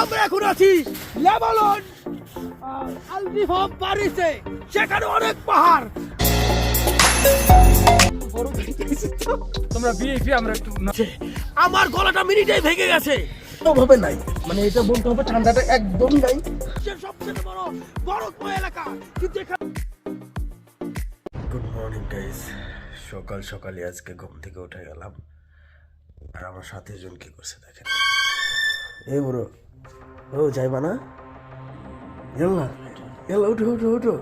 আমরা এখন আছি লেবানন আলদিফা প্যারিসে সেখানে অনেক পাহাড়। তোমরা বিএপি আমরা একটু আমার গলাটা মিনিটেই ভেঙে গেছে। ভাবে নাই। মানে এটা বলতে হবে ঠান্ডাটা একদম নাই। সে সবচেয়ে বড় বরফময় এলাকা কিন্তু এখানে গুড মর্নিং গাইস সকাল সকালে আজকে ঘুম থেকে উঠে গেলাম। আর আমার সাথে জন কি করছে দেখেন। এই বড়। ও যাইবা না? এল্লা এল্লা উঠো উঠো উঠো।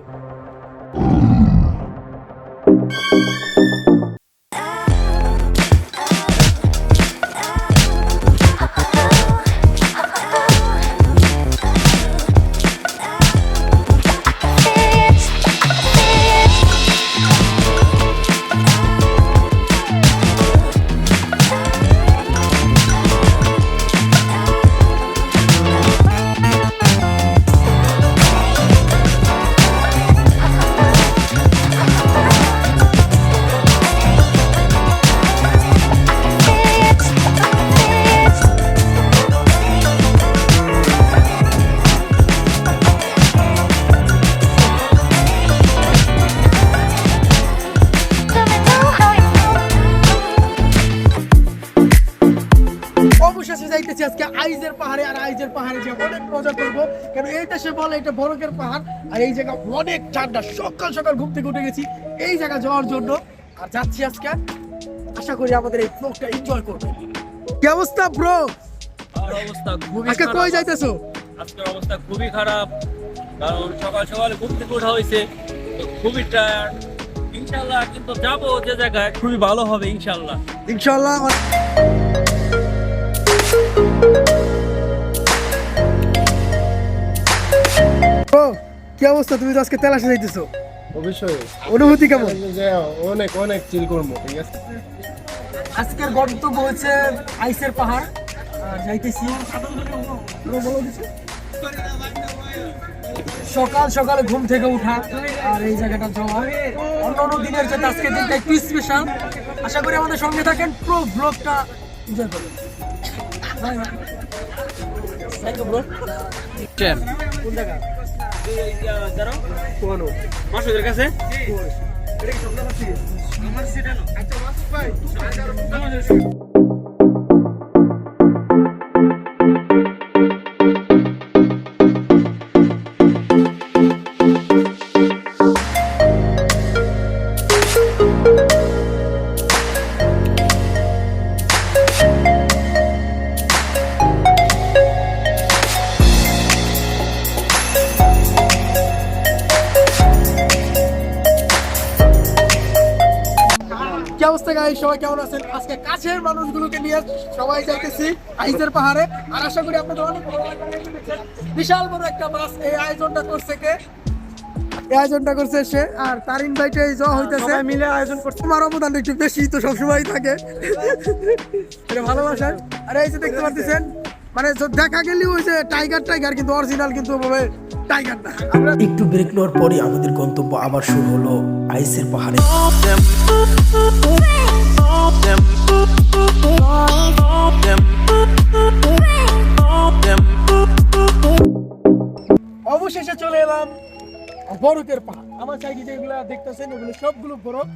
আজকে আইজের পাহাড়ে আর আইজের পাহাড়ে যে অনেক মজা করব। কেন এইটা সে বলে এটা বরফের পাহাড়। আর এই জায়গা অনেক ঠান্ডা সকাল সকাল ঘুম থেকে উঠে গেছি এই জায়গা যাওয়ার জন্য। আর যাচ্ছি আজকে আশা করি আমাদের এই ব্লগটা এনজয় করবে কি অবস্থা ব্রো অবস্থা খুবই আজকে কই যাইতেছো? আজকের অবস্থা খুবই খারাপ কারণ সকাল সকাল ঘুম থেকে ওঠা হয়েছে। খুবই টায়ার্ড ইনশাল্লাহ কিন্তু যাব যে জায়গায় খুবই ভালো হবে ইনশাল্লাহ ইনশাল্লাহ কি অবস্থা? তুমি তো আজকে তেলাশে যাইতেছো। অবশ্যই। অনুভূতি কেমন? অনেক অনেক চিল করব ঠিক আছে? আজকের গন্তব্য হচ্ছে আইসের পাহাড় আর যাইতেছি। বলো সকাল সকালে ঘুম থেকে উঠা আর এই জায়গাটা যাওয়া। অন্য অন্য দিনের যে আজকের দিনটা একটু স্পেশাল আশা করি আমাদের সঙ্গে থাকেন পুরো ব্লগটা এনজয় bro. কোন জায়গা? মাসুদের কাছে? এটা কি কি অবস্থা গাই সবাই কেমন আছেন? আজকে কাছের মানুষগুলোকে নিয়ে সবাই যাইতেছি আইজের পাহাড়ে। আর আশা করি আপনাদের অনেক বিশাল বড় একটা বাস এই আয়োজনটা করছে কে? এই আয়োজনটা করছে সে আর তার ইনভাইটে যাওয়া হইতেছে। মিলে আয়োজন করছে। তোমার অবদান একটু বেশি তো সবসময় থাকে। এটা ভালোবাসা আর এই যে দেখতে পাচ্ছেন মানে দেখা গেলি ওই যে টাইগার টাইগার কিন্তু অরিজিনাল কিন্তু টাইগার না। আমরা একটু ব্রেক নেওয়ার পরে আমাদের গন্তব্য আবার শুরু হলো। আইসের পাহাড়ে। অবশেষে চলে এলাম বরফের পাহাড়। আমার সাইডে যেগুলো দেখতেছেন, ওগুলো সবগুলো বরফ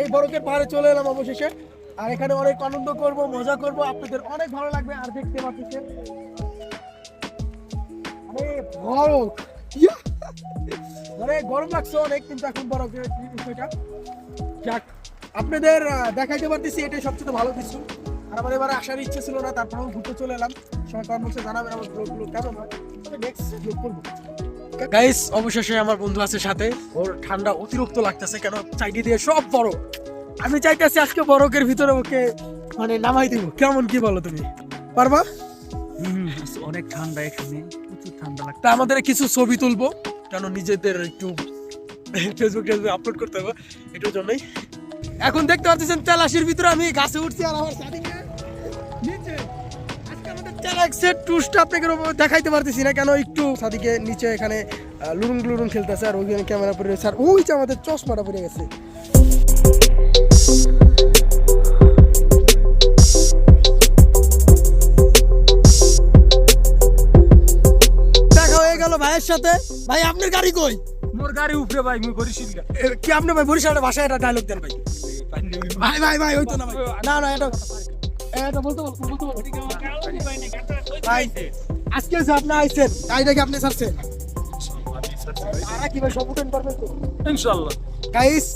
এই বরফের পাহাড়ে চলে এলাম অবশেষে। আর এখানে অনেক আনন্দ করব, মজা করব। আপনাদের অনেক ভালো লাগবে, আর দেখতে পাচ্ছেন। বরফ! মানে গরম লাগছে অনেক কিন্তু এখন বরফের বিষয়টা। যাক আপনাদের দেখাইতে পারতেছি এটাই সবচেয়ে ভালো কিছু। আর আমার এবারে আসার ইচ্ছে ছিল না তারপরেও ঘুরতে চলে এলাম। সবাই কমেন্টসে জানাবেন আমার ব্লগগুলো কেমন হয়। নেক্সট ব্লগ করব। গাইস অবশেষে আমার বন্ধু আছে সাথে। ওর ঠান্ডা অতিরিক্ত লাগতেছে কেন চাইটি দিয়ে সব বরফ আমি চাইতেছি আজকে বরফের ভিতরে ওকে মানে নামাই দিব। কেমন কি বলো তুমি? পারবা? অনেক ঠান্ডা এখানে প্রচুর ঠান্ডা লাগছে তা আমাদের কিছু ছবি তুলবো। কেন নিজেদের একটু ফেসবুক টেসবুক আপলোড করতে হবে? এটার জন্যই। এখন দেখতে পাচ্ছেন তেলাশির ভিতরে আমি গাছে উঠছি আর আমার নিচে। টুসটা আপনাকে দেখাইতে পারতেছি না, কেন একটু সাদিকে নিচে এখানে লুরুং লুরুং খেলতেছে আর ওইখানে ক্যামেরা পরে রয়েছে। আর ওই যে আমাদের চশমাটা পড়ে গেছে। সাথে? ভাই আপনার গাড়ি কই? মোর গাড়ি উপরে ভাই মুই বরিশিল গা। কি আপনি ভাই বরিশালের ভাষায় একটা ডায়লগ দেন ভাই? ভাই ভাই ভাই ওই তো না ভাই। না না এটা এটা বলতে বল বলতে ভাই আজকে যে আপনি আইছেন গাড়িটা কি আপনি ছাড়ছেন? কি ভাই সব উঠেন পারবেন তো? ইনশাআল্লাহ। গাইস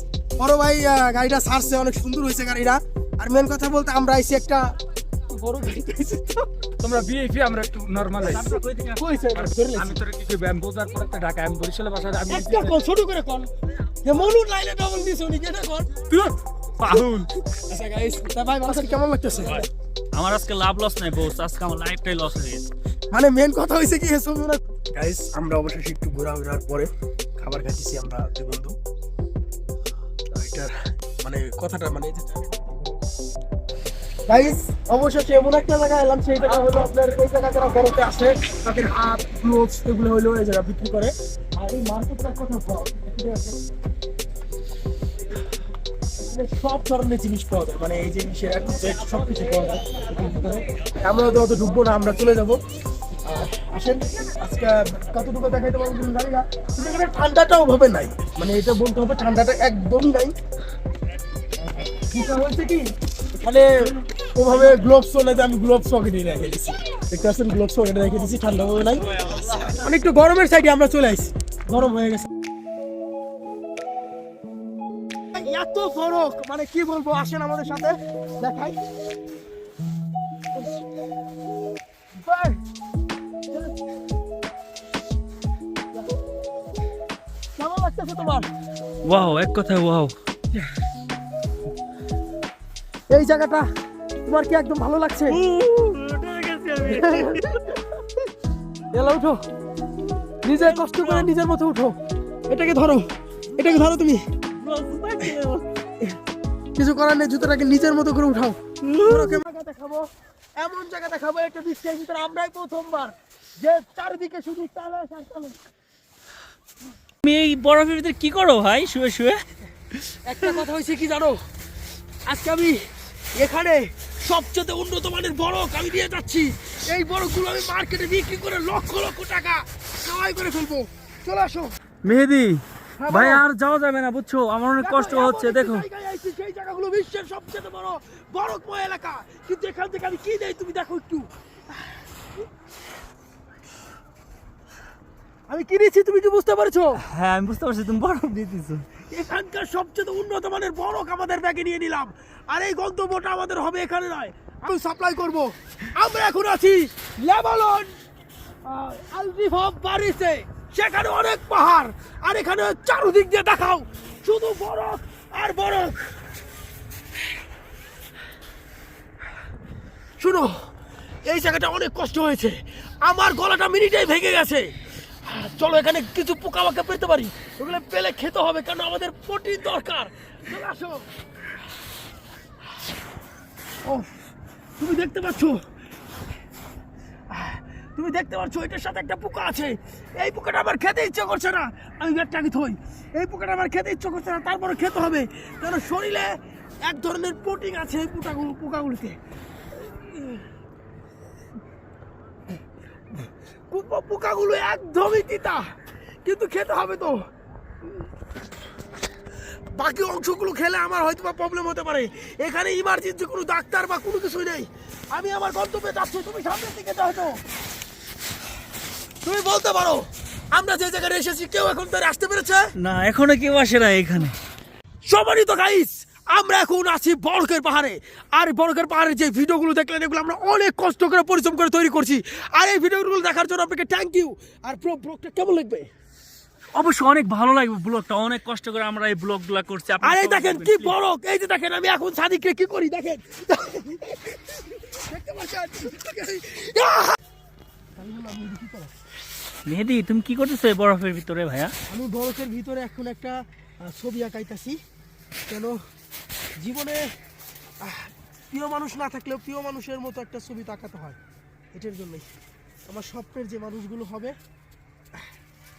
বড় ভাই গাড়িটা ছাড়ছে অনেক সুন্দর হয়েছে গাড়িটা। আর মেন কথা বলতে আমরা আইছি একটা বড় তোমরা আমরা একটু নরমাল আমি তোরে কি কইব আমি বোঝার পর একটা ঢাকা আমি বরিশালে বাসা আমি ছোট করে কোন মনুর লাইনে ডাবল দিছে উনি কেটে কোন পাহুল আচ্ছা গাইস তা ভাই মানুষের কেমন লাগতেছে? আমার আজকে লাভ লস নাই বস আজকে আমার লাইফটাই লস হয়ে গেছে। মানে মেন কথা হইছে কি গাইস আমরা অবশেষে একটু ঘোরাঘুরার পরে খাবার খাইতেছি আমরা দুই বন্ধু। এটার মানে কথাটা মানে গাইস অবশেষে এমন একটা জায়গায় এলাম, সেই জায়গা হলো আপনার, এই জায়গা বড়তে আসে, তাদের হাত গ্লোভস এগুলো হলো এই জায়গা বিক্রি করে। আর এই মার্কেটটার কথা বল এখানে সব ধরনের জিনিস পাওয়া যায় মানে এই সেট সব কিছু পাওয়া যায় আমরা তো অত ঢুকবো না, আমরা চলে যাব। আসেন, আজকে কতটুকু দেখাইতে পারব আমি জানি না কিন্তু এখানে ঠান্ডাটাও ভাবে নাই। মানে এটা বলতে হবে ঠান্ডাটা একদমই নাই। হয়েছে কি? এখানে ওভাবে গ্লোভস চলে আমি গ্লোভস পকেটে রেখে দেখতে পাচ্ছেন গ্লোভস পকেটে রেখে ঠান্ডা হবে নাই। মানে একটু গরমের সাইডে আমরা চলে আসি গরম হয়ে গেছে। এত ফরক মানে কি বলব আসেন আমাদের সাথে দেখাই। কেমন লাগতেছে তোমার? ওয়াও এক কথায় ওয়াও। এই জায়গাটা তোমার কি একদম ভালো লাগছে? এলা উঠো। নিজে কষ্ট করে নিজের মতো উঠো। এটাকে ধরো। এটাকে ধরো তুমি। কিছু করার নেই জুতোটাকে নিজের মতো করে উঠাও। দেখাবো। এমন জায়গা দেখাবো একটা বিশ্বের ভিতরে আমরাই প্রথমবার। যে চারিদিকে শুধু তালা আর। তুমি এই বরফের ভিতরে কি করো ভাই? শুয়ে শুয়ে। একটা কথা হয়েছে কি জানো? আজকে আমি এখানে সবচেয়ে উন্নত মানের বরফ আমি নিয়ে যাচ্ছি। এই বরফগুলো আমি মার্কেটে বিক্রি করে লক্ষ লক্ষ টাকা কামাই করে ফেলব। চলে আসো। মেহেদি হ্যাঁ, ভাই আর যাওয়া যাবে না বুঝছ? আমার অনেক কষ্ট হচ্ছে দেখো। সেই জায়গাগুলো বিশ্বের সবচেয়ে বড় বরফময় এলাকা। কিন্তু এখান থেকে আমি কি দেই তুমি দেখো একটু। আমি কি নিচ্ছি তুমি কি বুঝতে পারছ? হ্যাঁ আমি বুঝতে পারছি তুমি বরফ দিতেছো এখানকার সবচেয়ে উন্নত মানের বরফ আমাদের ব্যাগে নিয়ে নিলাম। আর এই গন্তব্যটা আমাদের হবে এখানে নয়। আমি সাপ্লাই করব। আমরা এখন আছি অফ প্যারিসে। সেখানে অনেক পাহাড়। আর এখানে চারদিক দিয়ে দেখাও। শুধু বরফ আর বরফ শুনো, এই জায়গাটা অনেক কষ্ট হয়েছে। আমার গলাটা মিনিটেই ভেঙে গেছে। চলো এখানে কিছু পোকা মাকা পেতে পারি। ওগুলো পেলে খেতে হবে কারণ আমাদের প্রোটিন দরকার। আসো। ও তুমি দেখতে পাচ্ছ? তুমি দেখতে পাচ্ছ, এটার সাথে একটা পোকা আছে। এই পোকাটা আমার খেতে ইচ্ছে করছে না। আমি ব্যাগটাকে থই এই পোকাটা আমার খেতে ইচ্ছে করছে না, তারপরে খেতে হবে। কারণ শরীরে এক ধরনের প্রোটিন আছে এই পোকাগুলো পোকাগুলিতে। পোকাগুলো একদমই তিতা। কিন্তু খেতে হবে তো। বাকি অংশগুলো খেলে আমার হয়তো বা প্রবলেম হতে পারে। এখানে ইমার্জেন্সি কোনো ডাক্তার বা কোনো কিছুই নেই। আমি আমার গন্তব্যে যাচ্ছি তুমি সামনের দিকে যাও তো। তুমি বলতে পারো আমরা যে জায়গায় এসেছি কেউ এখন ধরে আসতে পেরেছে? না এখনও কেউ আসে না এখানে। সবারই তো গাইস আমরা এখন আছি বরকের পাহাড়ে। আর বরকের পাহাড়ের যে ভিডিওগুলো দেখলেন এগুলো আমরা অনেক কষ্ট করে পরিশ্রম করে তৈরি করছি। আর এই ভিডিওগুলো দেখার জন্য আপনাকে থ্যাংক ইউ আর পুরো ব্লগটা কেমন লাগবে? অবশ্য অনেক ভালো লাগবে ব্লগটা অনেক কষ্ট করে আমরা এই ব্লগগুলো করছি। আর এই দেখেন কি বরক এই যে দেখেন আমি এখন সাদিককে কি করি দেখেন। মেহেদি তুমি কি করতেছো এই বরফের ভিতরে ভাইয়া? আমি বরফের ভিতরে এখন একটা ছবি আঁকাইতাছি। কেন? জীবনে প্রিয় মানুষ না থাকলেও প্রিয় মানুষের মতো একটা ছবি তাকাতে হয়। এটার জন্যই। আমার স্বপ্নের যে মানুষগুলো হবে